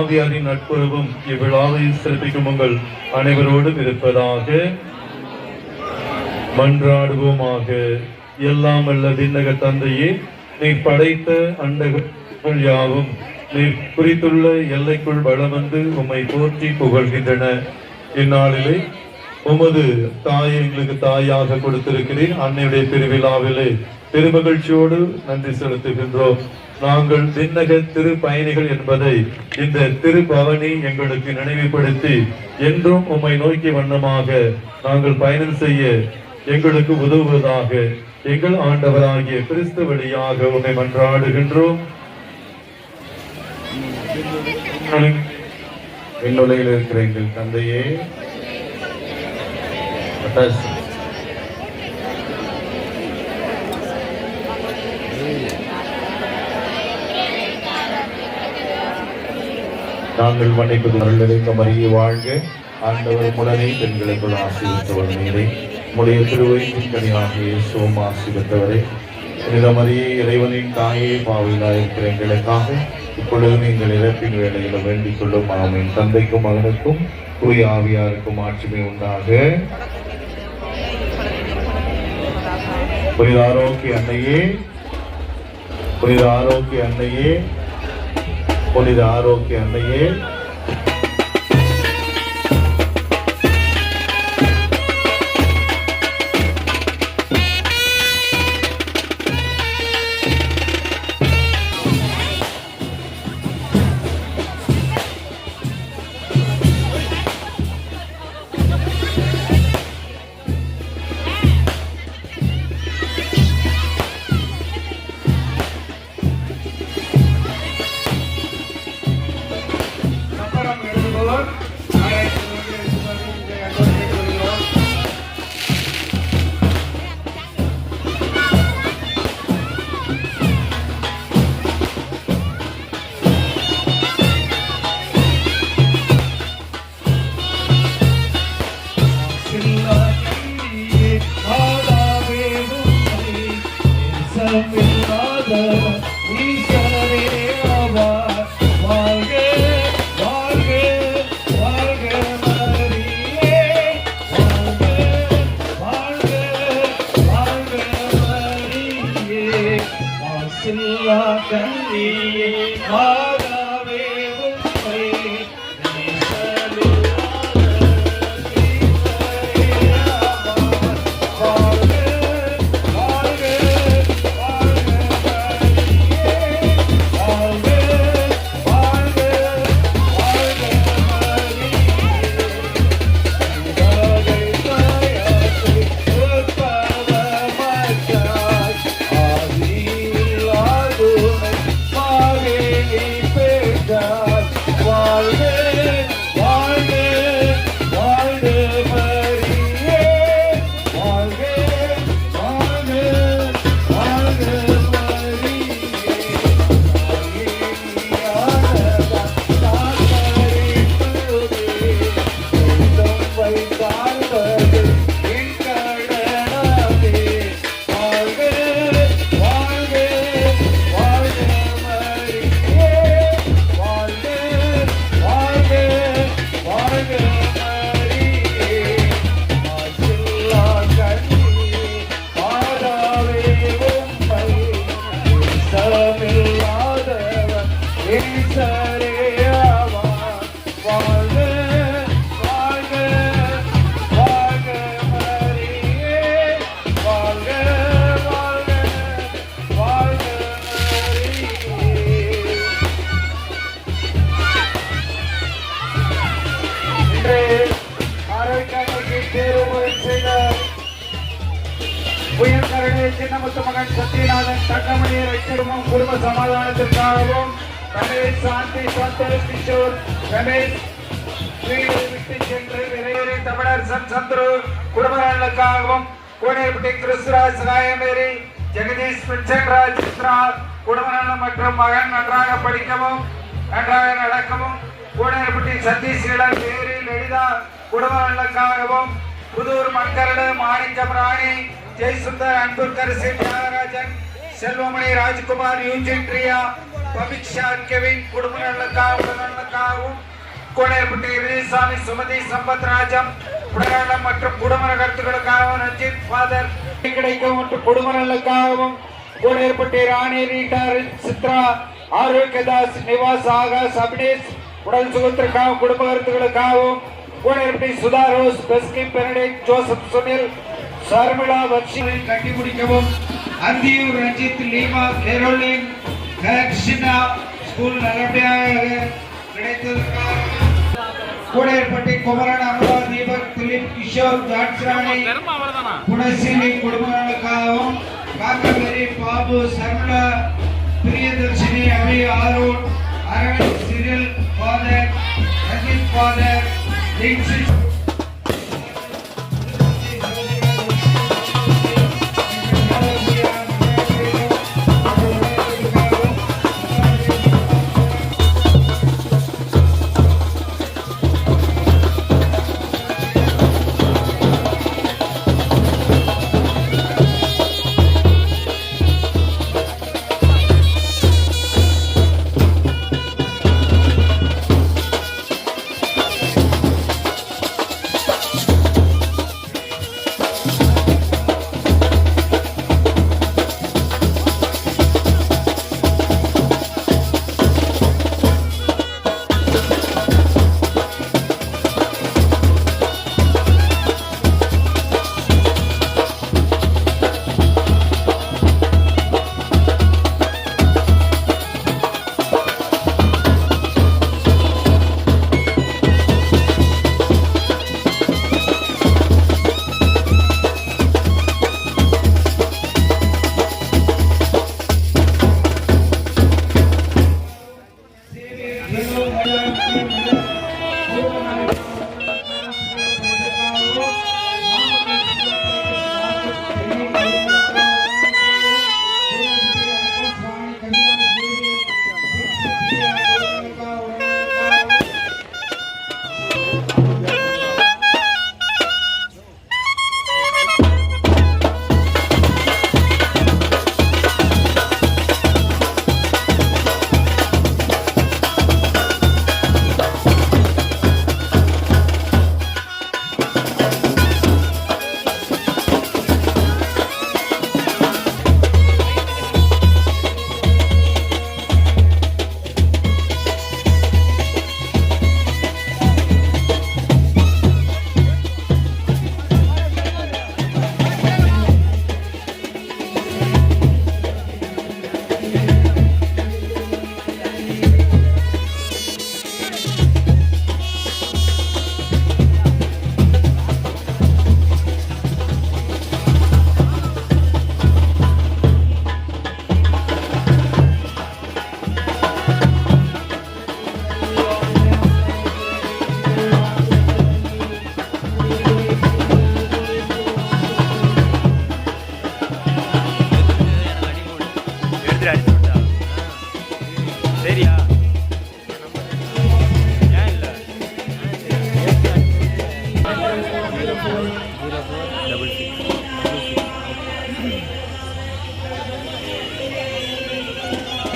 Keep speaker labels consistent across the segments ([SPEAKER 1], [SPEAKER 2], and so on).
[SPEAKER 1] ஆவியாரின் நட்புறவும் இவ்விழாவை சிறப்பிக்கும் உங்கள் அனைவரோடும் இருப்பதாக மன்றாடுவோமாக. எல்லாம் அல்ல விண்ணக தந்தையே நீர் படைத்த அண்டகள் யாவும் நீர் குறித்துள்ள எல்லைக்குள் வளம் வந்து உம்மை போற்றி புகழ்கின்றன. இந்நாளிலே உமது தாயை எங்களுக்கு தாயாக கொடுத்திருக்கிறேன். அன்னையுடைய திருவிழாவிலே பெருமகிழ்ச்சியோடு நன்றி செலுத்துகின்றோம். நாங்கள் விண்ணக திரு பயணிகள் என்பதை இந்த திருப்பவனி எங்களுக்கு நினைவுபடுத்தி என்றும் உம்மை நோக்கி வண்ணமாக நாங்கள் பயணம் செய்ய எங்களுக்கு உதவுவதாக எங்கள் ஆண்டவராகிய கிறிஸ்து வழியாக உம்மை மன்றாடுகின்றோம்.
[SPEAKER 2] விண்ணுலகில் இருக்கிற எங்கள் தந்தையே. நாங்கள் மன்னிப்பது அருள்நிலைக்க மருகி வாழ்க. ஆண்டவர் முடனே பெண்களுக்குள் ஆசீர்வத்தவர் நீரை உடைய திருவயிற்றின் கனியாகிய சோம் ஆசீர்வத்தவரே மரியே இறைவனின் தாயே பாவிலா இருக்கிற எங்களுக்காக இப்பொழுது நீங்கள் இறப்பின் வேலையில வேண்டிக் கொள்ளும் ஆமீன். தந்தைக்கும் மகனுக்கும் தூய ஆவியாருக்கும் ஆட்சிமை உண்டாக. புனித ஆரோக்கிய அன்னையே புனித ஆரோக்கிய அன்னையே புனித ஆரோக்கிய அன்னையே
[SPEAKER 3] Oh. தங்கமணியை குடும்ப சமாதானத்திற்காகவும் ரமேஷ் சாந்தி சந்தோஷ் கிஷோர் ரமேஷ் விட்டு சென்று விரைவில் தமிழர் சன் சந்துரு குடும்ப நலனுக்காகவும் கோனேப்பட்டி கிறிஸ்துராஜ் சகாயமேரி ஜெகதீஷ் பின்சன்ராஜ் சித்ரா குடும்ப நலம் மற்றும் மகன் நன்றாக படிக்கவும் நன்றாக நடக்கவும் கோனேப்பட்டி சதீஷ் இளம் பேரி லலிதா குடும்ப நலனுக்காகவும் புதூர் மக்களு மாணிக்கம் ராணி ஜெய்சுந்தர் அன்புக்கரசி தியாகராஜன் செல்வமணி ராஜ்குமார் யூஜின் பிரியா
[SPEAKER 4] பபிக்ஷா கெவின் குடும்ப நலனுக்காகவும் உடல் நலனுக்காகவும் கோடையப்பட்டி சுமதி சம்பத் ராஜம் உடல்நலம் மற்றும் குடும்ப கருத்துக்களுக்காகவும் ரஞ்சித் ஃபாதர் கிடைக்கும் மற்றும் குடும்ப நலனுக்காகவும் கோடையப்பட்டி ராணி ரீட்டா சித்ரா ஆரோக்கியதாஸ் நிவாஸ் ஆகாஷ் அபினேஷ் உடல் சுகத்திற்காகவும் குடும்ப கருத்துக்களுக்காகவும் Kodaiyappatti Sudha Rose Beski Benedict Joseph Sunil Sharmila வர்ஷினை கட்டி முடிக்கவும் அந்தியூர் ரஞ்சித் லீமா கெரோலின் கலெக்ஷனா ஸ்கூல் நல்லபடியாக கிடைத்ததற்காக Koodaiyappatti Kumaran Anuba Deepak Dileep Kishore ஜாட்சிராணி Gunaseeli குடும்பங்களுக்காகவும் Kakkaperi Babu Sharmila Priyadharshini Abi Aaron Aravind Cyril father Ranjith father Dheekshith
[SPEAKER 5] Thank you.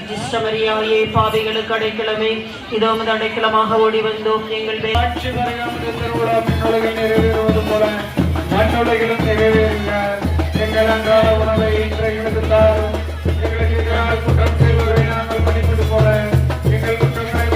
[SPEAKER 5] அர்ஜிஷ்டமரியாயே பாவிகளுக்கு அடைக்கலமே. இதோ உமது அடைக்கலமாக ஓடி வந்தோம். எங்கள் பேர்
[SPEAKER 4] நிறைவேறுவது போல மண்ணுலகிலும் நிறைவேறுக எங்கள் அன்றாட உணவை தாரும் எங்களுக்கு எதிராக குற்றம் செய்வதை நாங்கள் மன்னிப்பது போல எங்கள் குற்றங்களை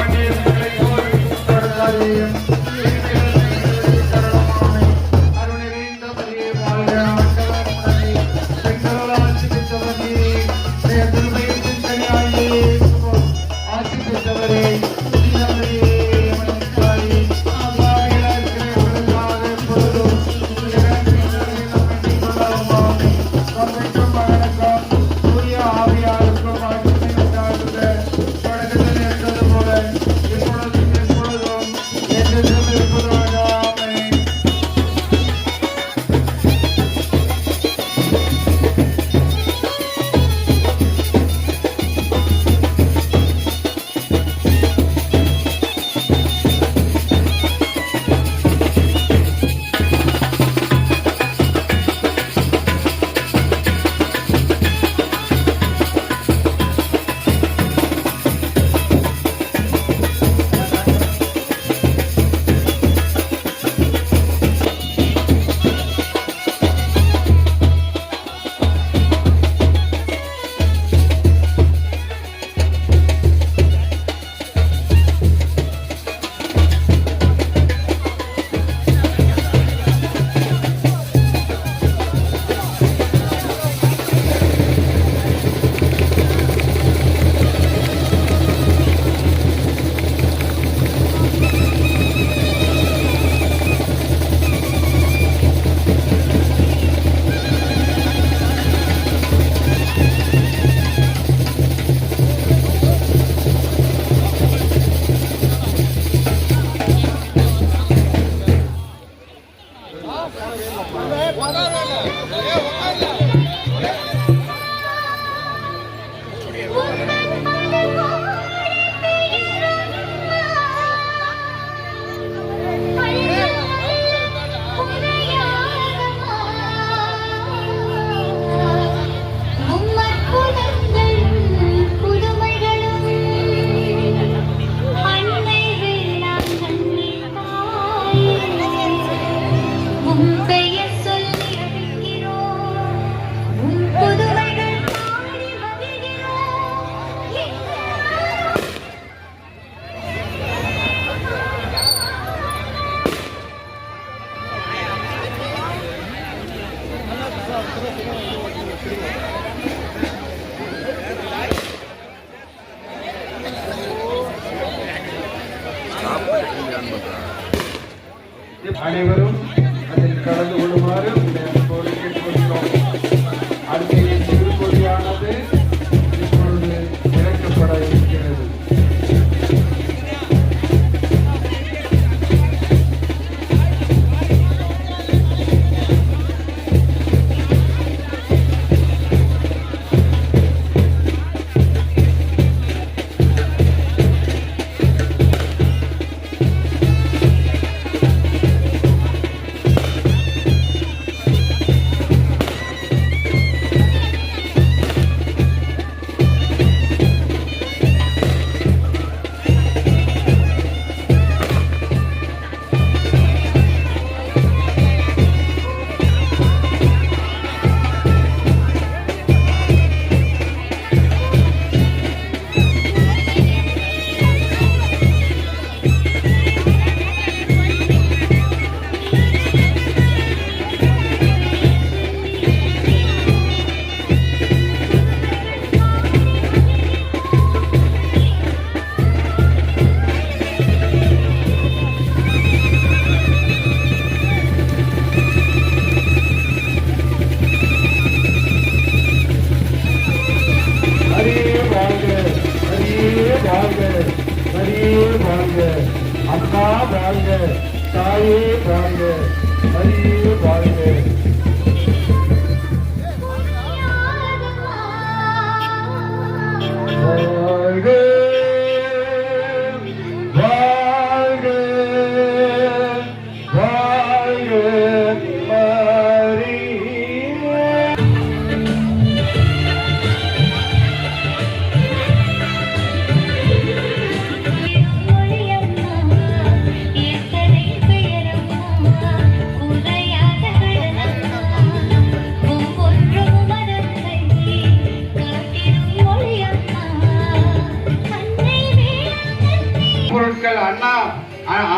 [SPEAKER 4] பொருட்கள் அண்ணா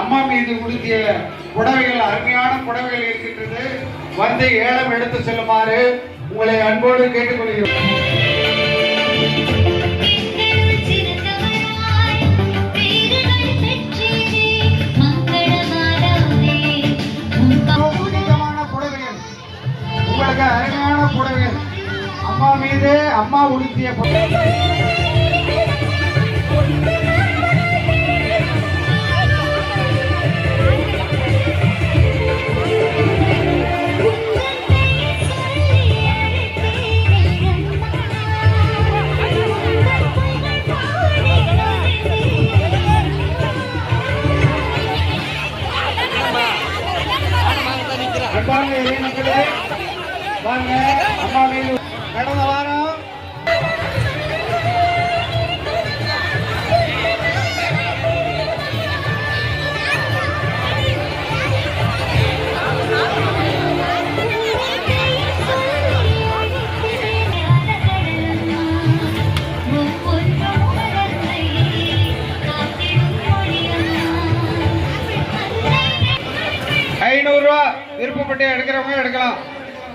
[SPEAKER 4] அம்மா மீது உடுத்திய புடவைகள் அருமையான புடவைகள் இருக்கின்றது. வந்து ஏலம் எடுத்து செல்லுமாறு உங்களை அன்போடு கேட்டுக்கொள்கிறோம். அருமையான புடவைகள். அம்மா மீது அம்மா உடுத்திய புடவை.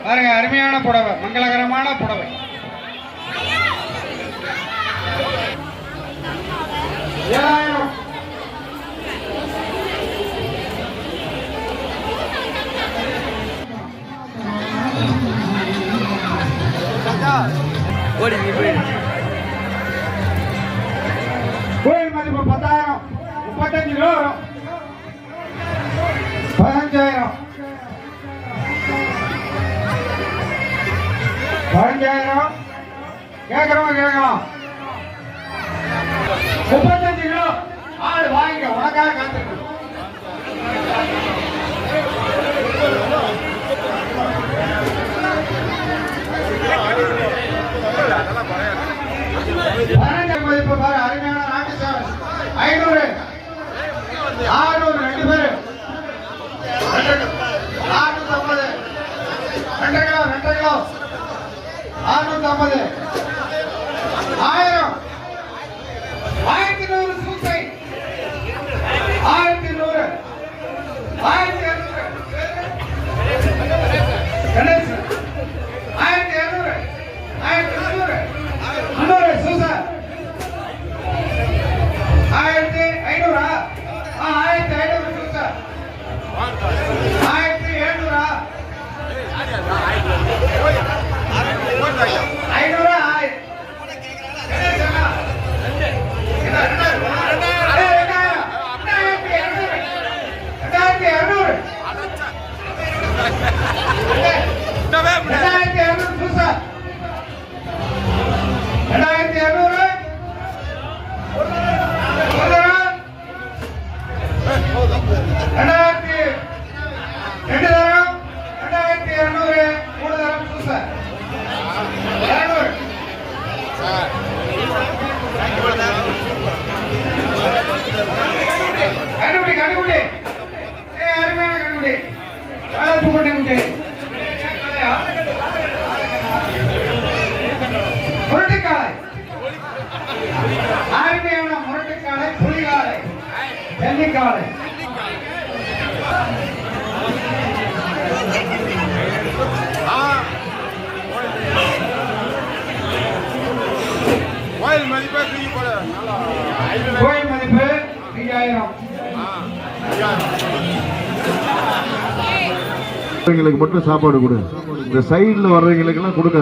[SPEAKER 4] பாருங்க அருமையான புடவை மங்களகரமான புடவை. ஏழாயிரம். கோயில் மதிப்பு பத்தாயிரம். முப்பத்தஞ்சு ரூபா வரும். வாங்கிக்க உனக்காக மதிப்பு பாரு அருமையான நாட்டு ஐநூறு ஆறுநூறு ரெண்டு பேரு ஆறுநூத்தி ஐம்பது ரெண்டு கிலோ ரெண்டு கிலோ ஆறுநூத்தி ஐம்பது ஆயிரம். ஆயிரத்தி ஆயிரத்தி
[SPEAKER 6] ఉండే చాలా చూపండి ఉంటే முரட்டுக்காலை. ஆறுமையான
[SPEAKER 4] முரட்டுக்காலை புலிகாலை ஜல்லிக்காலை.
[SPEAKER 7] வர்றவங்களுக்கு மட்டும் சாப்பாடு கொடு. இந்த சைடுல வர்றவங்களுக்கெல்லாம் கொடுக்காது